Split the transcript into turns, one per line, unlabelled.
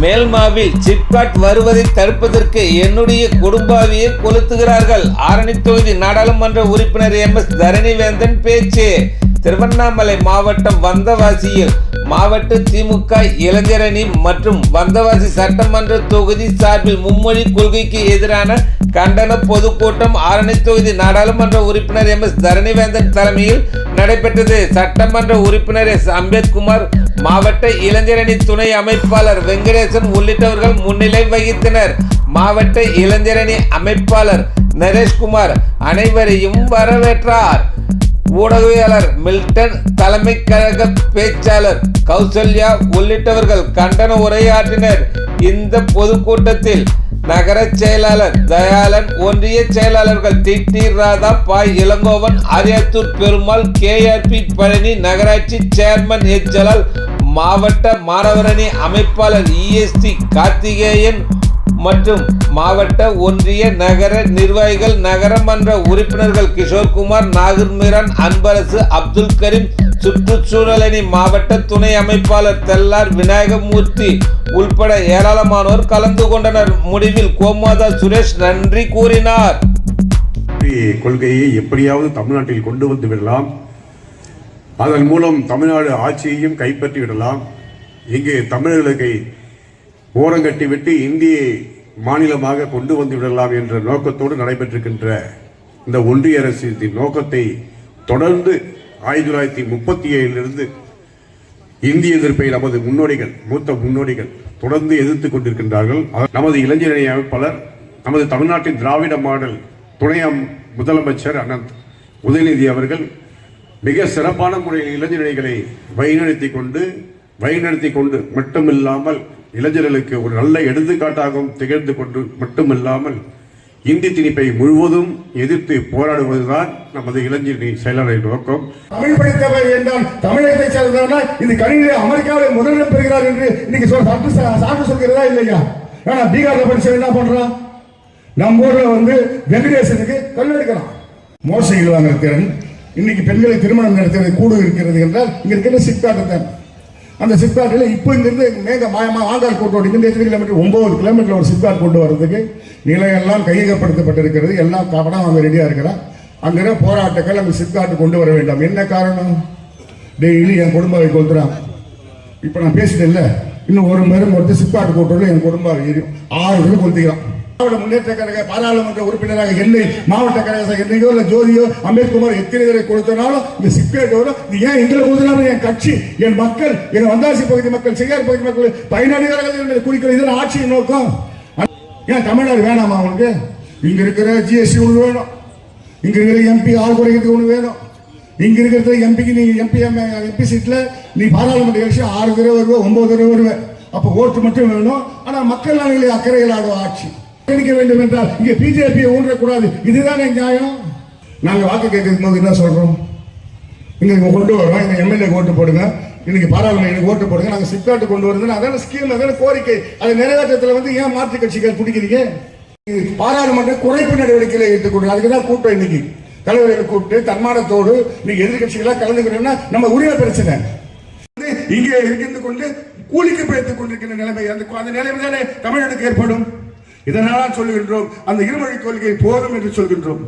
மேல்மாவில் சிப்காட் வருவதை தடுப்பதற்கு என்னுடைய குடும்பாவியை கொளுத்துகிறார்கள். ஆரணி தொகுதி நாடாளுமன்ற உறுப்பினர் எம். எஸ். தரணிவேந்தன் பேச்சு. திருவண்ணாமலை மாவட்டம் வந்தவாசியில் மாவட்ட திமுக இளைஞரணி மற்றும் வந்தவாசி சட்டமன்ற தொகுதி சார்பில் மும்மொழி கொள்கைக்கு எதிரான கண்டன பொதுக்கூட்டம் ஆரணி தொகுதி நாடாளுமன்ற உறுப்பினர் எம். எஸ். தரணிவேந்தன் தலைமையில் நடைபெற்றது. சட்டமன்ற உறுப்பினர் எஸ் அம்பேத்குமார் மாவட்ட இளைஞரணி துணை அமைப்பாளர் வெங்கடேசன் உள்ளிட்டவர்கள் முன்னிலை வகித்தனர். மாவட்ட இளைஞரணி அமைப்பாளர் நரேஷ்குமார் அனைவரையும் வரவேற்றார். ஊடகவியலாளர் மில்டன் தலைமை கழக பேச்சாளர் கௌசல்யா உள்ளிட்டவர்கள் கண்டன உரையாற்றினர். இந்த பொதுக்கூட்டத்தில் நகர செயலாளர் தயாளன் ஒன்றிய செயலாளர்கள் டிடி ராதா பாய் இளங்கோவன் அரியத்தூர் பெருமாள் கேஆர்பி பழனி நகராட்சி சேர்மன் எச். ஜலால் மாவட்ட மாணவரணி அமைப்பாளர் இஎஸ்டி கார்த்திகேயன் மற்றும் மாவட்ட ஒன்றிய நகர நிர்வாகிகள் நகரமன்ற உறுப்பினர்கள் கிஷோர்குமார் நாகர்மிரான் அன்பரசு அப்துல் கரீம் சுற்றுச்சூழலணி மாவட்ட துணை அமைப்பாளர் தெல்லார் விநாயகமூர்த்தி உள்பட ஏராளமானோர் கலந்து கொண்டனர். முடிவில் கோமாதா சுரேஷ் நன்றி கூறினார்.
கொள்கையை எப்படியாவது தமிழ்நாட்டில் கொண்டு வந்து விடலாம். அதன் மூலம் தமிழ்நாடு ஆட்சியையும் கைப்பற்றி விடலாம். இங்கு தமிழர்களுக்கு ஓரங்கட்டி விட்டு இந்தியை மாநிலமாக கொண்டு வந்து விடலாம் என்ற நோக்கத்தோடு நடைபெற்றிருக்கின்ற இந்த ஒன்றிய அரசின் நோக்கத்தை தொடர்ந்து ஆயிரத்தி தொள்ளாயிரத்தி முப்பத்தி ஏழிலிருந்து இந்திய எதிர்ப்பை நமது முன்னோடிகள் மூத்த முன்னோடிகள் தொடர்ந்து எதிர்த்துக் கொண்டிருக்கின்றார்கள். நமது இளைஞரணி அமைப்பாளர் நமது தமிழ்நாட்டின் திராவிட மாடல் துணை முதலமைச்சர் அனந்த் உதயநிதி அவர்கள் மிக சிறப்பான முறையில் இளைஞரணிகளை வழிநடத்தி கொண்டு வழிநடத்தி கொண்டு மட்டுமில்லாமல் இளைஞர்களுக்கு ஒரு நல்ல எடுத்துக்காட்டாகவும் திகழ்ந்து கொண்டு மட்டுமில்லாமல் இந்தி திணிப்பை முழுவதும் எதிர்த்து போராடுவதுதான் நமது இளைஞரின் செயலாளரின் நோக்கம்.
தமிழ் படித்தவர் என்றால் தமிழகத்தை சேர்ந்தவனா இந்த கணினியில அமெரிக்காவில் முதலிடம் பெறுகிறார் என்று இன்னைக்கு சொல் சான்று ச- சொல்கிறதா இல்லையா? ஆனா பீகார்ல படிச்சவன் என்ன பண்றான்? நம்ம ஊர்ல வந்து வெங்கடேசனுக்கு கல்லெடுக்கிறான் மோசடிகள் வாங்குற திறன் இன்னைக்கு பெண்களை திருமணம் நடத்துவது கூடு இருக்கிறது என்றால் இங்க இருக்கிற சிப்காட்டு அந்த சிப்காட்டில் இப்போ இங்கிருந்து மேக மாயமாக ஆண்டாள் கோட்டோடு இங்கிருந்து எத்தனை கிலோமீட்டர் ஒன்பது கிலோமீட்டர் ஒரு சிப்காட் கொண்டு வர்றதுக்கு நிலையெல்லாம் கையகப்படுத்தப்பட்டிருக்கிறது. எல்லாம் கவனம் அங்கே ரெடியாக இருக்கிறான் அங்கே போராட்டங்கள் அங்கே சிப்காட்டு கொண்டு வர வேண்டாம். என்ன காரணம்? டெய்லி என் குடும்பத்தை கொளுத்துறான் இப்போ நான் பேசிட்டேன்ல இன்னும் ஒரு மரம் ஒருத்தர் சிப்காட்டு கோட்டோடு என் குடும்பம் எரியும் ஆறு பேரும் கொளுத்திக்கிறான். திராவிட முன்னேற்ற கழக பாராளுமன்ற உறுப்பினராக என்னை மாவட்ட கழக என்னையோ இல்ல ஜோதியோ அம்பேத்குமார் எத்தனை பேரை கொடுத்தனாலும் இந்த சிப்கேட் வரும் ஏன் எங்களை கொடுத்தனாலும் என் கட்சி என் மக்கள் என் வந்தாசி பகுதி மக்கள் செய்யார் பகுதி மக்கள் பயனடைவார்கள் குறிக்கிற இதன் ஆட்சியின் நோக்கம். ஏன் தமிழ்நாடு வேணாமா அவனுக்கு இங்க இருக்கிற ஜிஎஸ்டி ஒன்று வேணும். இங்க இருக்கிற எம்பி ஆள் குறைக்கிறதுக்கு ஒன்று வேணும். இங்க இருக்கிற எம்பிக்கு நீ எம்பி எம்பி சீட்ல நீ பாராளுமன்ற எலெக்ஷன் ஆறு தடவை வருவ ஒன்பது தடவை வருவேன் அப்போ ஓட்டு மட்டும் வேணும். ஆனால் மக்கள் நலனில் அக்கறையில் ஆடும் ஆட்சி. கணிக்க வேண்டும் என்றால் இங்க பிஜேபியை ஊன்றக்கூடாது. இதுதானே நியாயம்? நாங்க வாக்கு கேட்கும் போது என்ன சொல்றோம்? இங்க கொண்டு வரோம் இந்த எம்எல்ஏ ஓட்டு போடுங்க. இன்னைக்கு பாராளுமன்ற ஓட்டு போடுங்க. நாங்க சிப்காட்டு கொண்டு வருது அதான ஸ்கீம் அதான கோரிக்கை. அது நிறைவேற்றத்துல வந்து ஏன் மாற்று கட்சிகள் பிடிக்கிறீங்க பாராளுமன்ற குறைப்பு நடவடிக்கைகளை எடுத்துக்கொண்டு அதுக்கு தான் கூட்டம் இன்னைக்கு. தலைவர்களை கூப்பிட்டு தன்மானத்தோடு இன்னைக்கு எதிர்கட்சிகளா கலந்துக்கிறோம்னா நம்ம உரிமை பிரச்சனை. இங்கே இருந்து கொண்டு கூலிக்கு பிழைத்துக் கொண்டிருக்கிற நிலைமை அந்த அந்த நிலைமை தானே தமிழ்நாட்டுக்கு ஏற்படும்? இதனால் சொல்கின்றோம் அந்த இருமொழி கொள்கை போதும் என்று சொல்கின்றோம்.